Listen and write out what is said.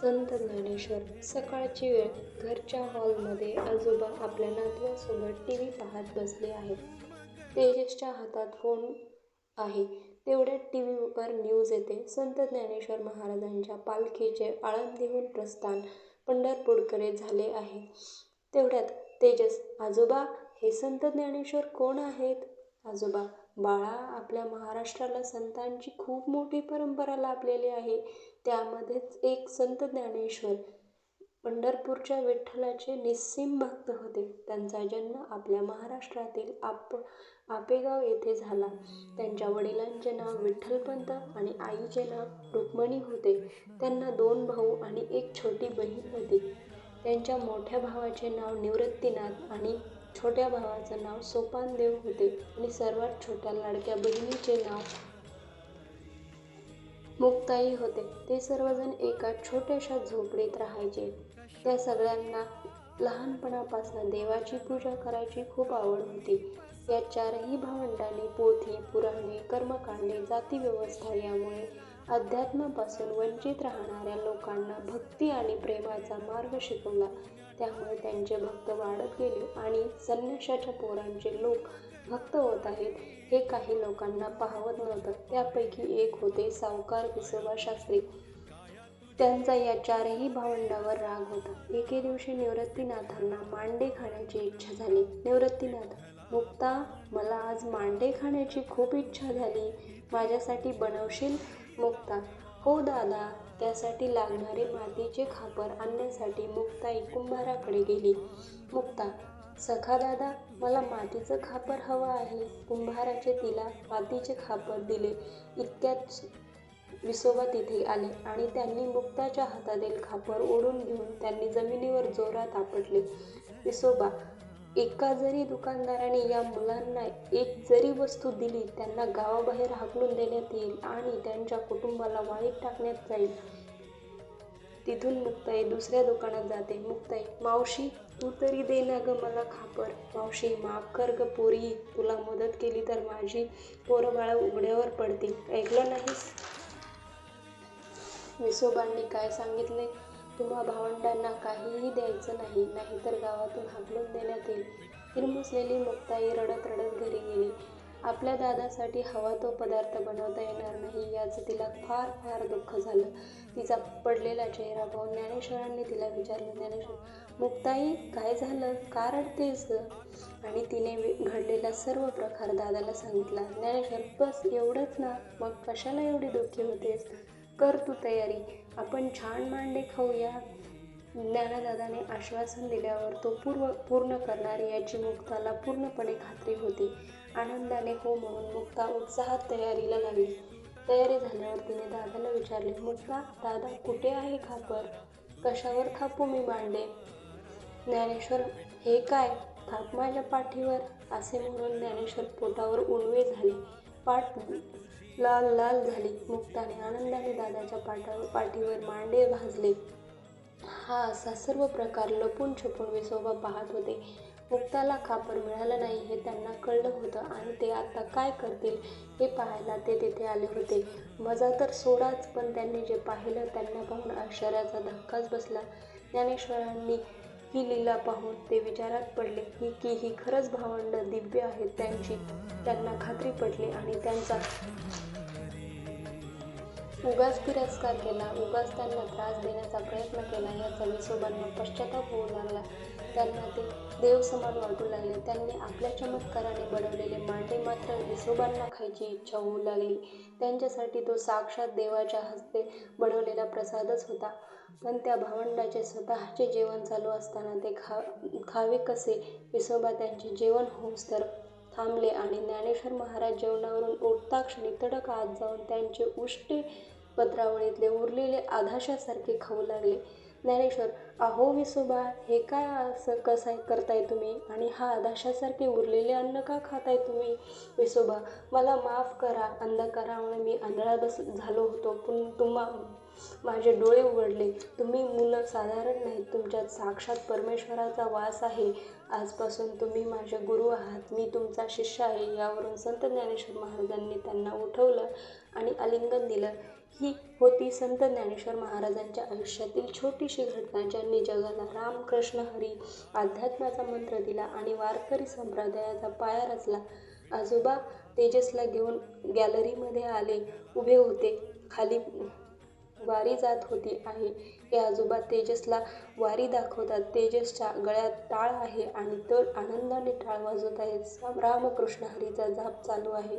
संत ज्ञानेश्वर सकाळची वेळ घरच्या हॉलमध्ये आजोबा आपल्या नातवासोबत टी व्ही पाहत बसले आहेत. तेजसच्या हातात फोन आहे. तेवढ्यात टी व्हीवर न्यूज येते. संत ज्ञानेश्वर महाराजांच्या पालखीचे आळंदीहून प्रस्थान पंढरपूरकडे झाले आहे. तेवढ्यात तेजस आजोबा हे संत ज्ञानेश्वर कोण आहेत? आजोबा बाळा आपल्या महाराष्ट्राला संतांची खूप मोठी परंपरा लाभलेली आहे. त्यामध्येच एक संत ज्ञानेश्वर पंढरपूरच्या विठ्ठलाचे निस्सीम भक्त होते. त्यांचा जन्म आपल्या महाराष्ट्रातील आप आपेगाव येथे झाला. त्यांच्या वडिलांचे नाव विठ्ठलपंत आणि आईचे नाव रुक्मिणी होते. त्यांना दोन भाऊ आणि एक छोटी बहीण होती. त्यांच्या मोठ्या भावाचे नाव निवृत्तीनाथ आणि छोट्या भावाचं नाव सोपानदेव होते आणि सर्वात छोट्या लाडक्या बहिणीचे नाव मुक्ताई होते. ते सर्वजण एका छोट्याशा झोपडीत राहायचे. त्या सगळ्यांना लहानपणापासून देवाची पूजा करायची खूप आवड होती. या चारही भावंडांनी पोथी, पुराणे, कर्मकांडे, जातीव्यवस्था यामुळे अध्यात्मापासून वंचित राहणाऱ्या लोकांना भक्ती आणि प्रेमाचा मार्ग शिकवला. त्यामुळे त्यांचे भक्त वाढत गेले आणि संन्याशाच्या पोरांचे लोक भक्त होत आहेत हे काही लोकांना पाहवत नव्हतं. त्यापैकी एक होते सावकार विसोबा शास्त्री. त्यांचा या चारही भावंडांवर राग होता. एके दिवशी निवृत्तीनाथांना मांडे खाण्याची इच्छा झाली. निवृत्तीनाथ मुक्ता मला आज मांडे खाण्याची खूप इच्छा झाली. माझ्यासाठी बनवशील? मुक्ता हो दादा. त्यासाठी लागणारे मातीचे खापर आणण्यासाठी मुक्ताई कुंभाराकडे गेली. मुक्ता सखा दादा मला मातीचं खापर हवं आहे. कुंभाराचे तिला मातीचे खापर दिले. इतक्यात विसोबा तिथे आले आणि त्यांनी मुक्ताच्या हातातील खापर ओढून घेऊन त्यांनी जमिनीवर जोरात आपटले. विसोबा एका जरी दुकानदाराने या मुलांना एक जरी वस्तू दिली त्यांना गावाबाहेर हाकलून देण्यात येईल आणि त्यांच्या कुटुंबाला वाळीत टाकण्यात जाईल. तिथून मुक्ताई दुसऱ्या दुकानात जाते. मुक्ताई मावशी तू तरी दे ना गं मला खापर. मावशी माफ कर गं पोरी. तुला मदत केली तर माझी पोरंबाळं उघड्यावर पडतील. ऐकलं नाहीस? विसोबांनी काय सांगितले किंवा भावंडांना काहीही द्यायचं नाही नाहीतर गावातून हाकलून देण्यात येईल. हिरमुसलेली मुक्ताई रडत रडत घरी गेली. आपल्या दादासाठी हवा तो पदार्थ बनवता येणार नाही याचं तिला फार फार दुःख झालं. तिचा पडलेला चेहरा पाहून ज्ञानेश्वरांनी तिला विचारलं ज्ञानेश्वर मुक्ताई काय झालं? का रडतेयस आणि तिने घडलेला सर्व प्रकार दादाला सांगितला. ज्ञानेश्वर बस एवढंच ना? मग कशाला एवढी दुःखी होतेस? कर तू तयारी. आपण छान मांडे खाऊया. ज्ञानदादाने आश्वासन दिल्यावर तो पूर्व पूर्ण करणार याची मुक्ताला पूर्णपणे खात्री होती. आनंदाने हो म्हणून मुक्ता उत्साहात तयारीला लागली. तयारी झाल्यावर तिने दादाला विचारले मुक्ता दादा कुठे आहे खापर? कशावर थापू मी मांडे? ज्ञानेश्वर हे काय? थाप माझ्या पाठीवर. असे म्हणून ज्ञानेश्वर पोटावर उणवे झाले. पाठ लाल लाल झाली. मुक्ताने आनंदाने दादाच्या पाठीवर मांडे भाजले. हा असा सर्व प्रकार लपून छपून विसोबा पाहत होते. मुक्ताला खापर मिळालं नाही हे त्यांना कळलं होतं आणि ते आता काय करतील हे पाहायला ते तिथे आले होते. मजा तर सोडाच पण त्यांनी जे पाहिलं त्यांना पाहून आश्चर्याचा धक्काच बसला. ज्ञानेश्वरांनी ही लीला पाहून ते विचारात पडले की ही खरंच भावंड दिव्य आहेत त्यांची. त्यांना खात्री पडली आणि त्यांचा उगाच तिरस्कार केला, उगाच त्यांना त्रास देण्याचा प्रयत्न केला. याचा विसोबांना पश्चाताप होऊ लागला. त्यांना ते देवसमान वाटू लागले. त्यांनी आपल्या चमत्काराने बनवलेले मांडे मात्र विसोबांना खायची इच्छा होऊ लागली. त्यांच्यासाठी तो साक्षात देवाच्या हस्ते बनवलेला प्रसादच होता. पण त्या भावंडाचे स्वतःचे जेवण चालू असताना ते खा खावे कसे? विसोबा त्यांचे जेवण होईस्तोवर थांबले आणि ज्ञानेश्वर महाराज जेवणावरून उठताक्षणी तडक आत जाऊन त्यांचे उष्टे पत्रावळीतले उरलेले आधाशासारखे खाऊ लागले. ज्ञानेश्वर अहो विसोबा हे काय असं कसं करताय तुम्ही? आणि हा अधाश्यासारखे उरलेले अन्न का खाताय तुम्ही? विसोबा मला माफ करा. अंधकारामुळे मी आंधळा झालो होतो पण तुम्हा माझे डोळे उघडले. तुम्ही मुलं साधारण नाहीत. तुमच्यात साक्षात परमेश्वराचा वास आहे. आजपासून तुम्ही माझे गुरु आहात. मी तुमचा शिष्य आहे. यावरून संत ज्ञानेश्वर महाराजांनी त्यांना उठवलं आणि आलिंगन दिलं. ही होती संत ज्ञानेश्वर महाराजांच्या आयुष्यातील छोटीशी घटना ज्यांनी जगाला रामकृष्ण हरी अध्यात्माचा मंत्र दिला आणि वारकरी संप्रदायाचा पाया रचला आजोबा तेजसला घेऊन गॅलरीमध्ये आले उभे होते खाली वारी जात होती आहे. हे आजोबा तेजसला वारी दाखवतात. तेजसच्या गळ्यात टाळ आहे आणि तो आनंदाने टाळ वाजवत आहेत रामकृष्ण हरीचा जाप चालू आहे.